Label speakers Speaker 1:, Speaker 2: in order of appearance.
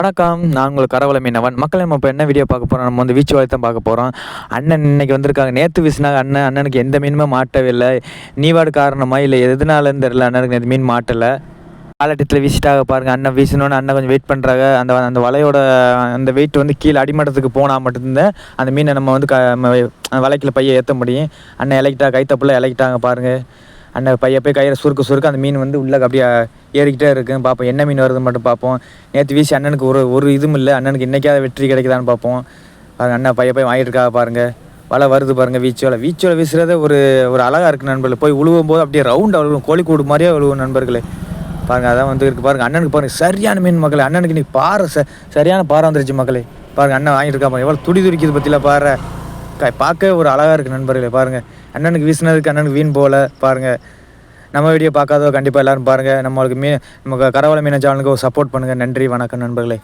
Speaker 1: வணக்கம். நான் உங்கள் கரவல மீனவன். மக்கள் நம்ம இப்போ என்ன வீடியோ பார்க்க போகிறோம் நம்ம வந்து வீச்சு தான் பார்க்க போகிறோம் அண்ணன் இன்னைக்கு வந்திருக்காங்க நேற்று வீசினாங்க அண்ணன் அண்ணனுக்கு எந்த மீனுமே மாட்டவே இல்லை நீவாடு காரணமா இல்லை எதனாலன்னு தெரியல அண்ணனுக்கு நேற்று மீன் மாட்டலை. காலட்டத்தில் வீசிட்டாக பாருங்க அண்ணன் வீசினோன்னு அண்ணன் கொஞ்சம் வெயிட் பண்ணுறாங்க அந்த அந்த வலையோட அந்த வெயிட் வந்து கீழே அடிமட்டத்துக்கு போனால் மட்டும்தான் அந்த மீனை நம்ம வந்து க வலைக்கில் வலைக்குள்ள ஏற்ற முடியும். அண்ணன் இலக்கிட்டா கைத்தப்பில் இலக்கிட்டாங்க பாருங்கள் அண்ணன் பைய போய் கையில் சுருக்க சுருக்க அந்த மீன் வந்து உள்ளே அப்படியே ஏறிக்கிட்டே இருக்கும் பார்ப்போம் என்ன மீன் வருதுன்னு மட்டும் பார்ப்போம். நேற்று வீசி அண்ணனுக்கு ஒரு ஒரு இதுவும் இல்லை. அண்ணனுக்கு இன்றைக்காவது வெற்றி கிடைக்குதான்னு பார்ப்போம். பாருங்க அண்ணன் பைய போய் வாங்கிட்டு இருக்கா பாருங்கள் வலை வருது பாருங்கள் வீச்சோலை. வீச்சோலை வீசுகிறதே ஒரு ஒரு அழகாக இருக்குது நண்பர்களே. போய் உழுவும் போது அப்படியே ரவுண்ட் விழுவும் கோழிக்கூடு மாதிரியே விழுவும் நண்பர்களே. பாருங்க அதான் வந்து இருக்குது பாருங்கள் அண்ணனுக்கு பாருங்கள் சரியான மீன் மக்களே. அண்ணனுக்கு நீ பாறை ச சரியான பாறை வந்துருச்சு மக்களே. பாருங்கள் அண்ணன் வாங்கிட்டு இருக்கா பாருங்க. எவ்வளோ துடி துடிக்கிறது பற்றியில் பாரு பார்க்க பார்க்கவே ஒரு அழகாக இருக்குது நண்பர்களே பாருங்கள் அண்ணனுக்கு வீசினதுக்கு அண்ணனுக்கு வீண் போகல பாருங்கள் நம்ம வீடியோ பார்க்காதோ கண்டிப்பாக எல்லோரும் பாருங்கள் நம்மளுக்கு மீன் நமக்கு கரவலை மீன சேனலுக்கு சப்போர்ட் பண்ணுங்கள் நன்றி வணக்கம் நண்பர்களே.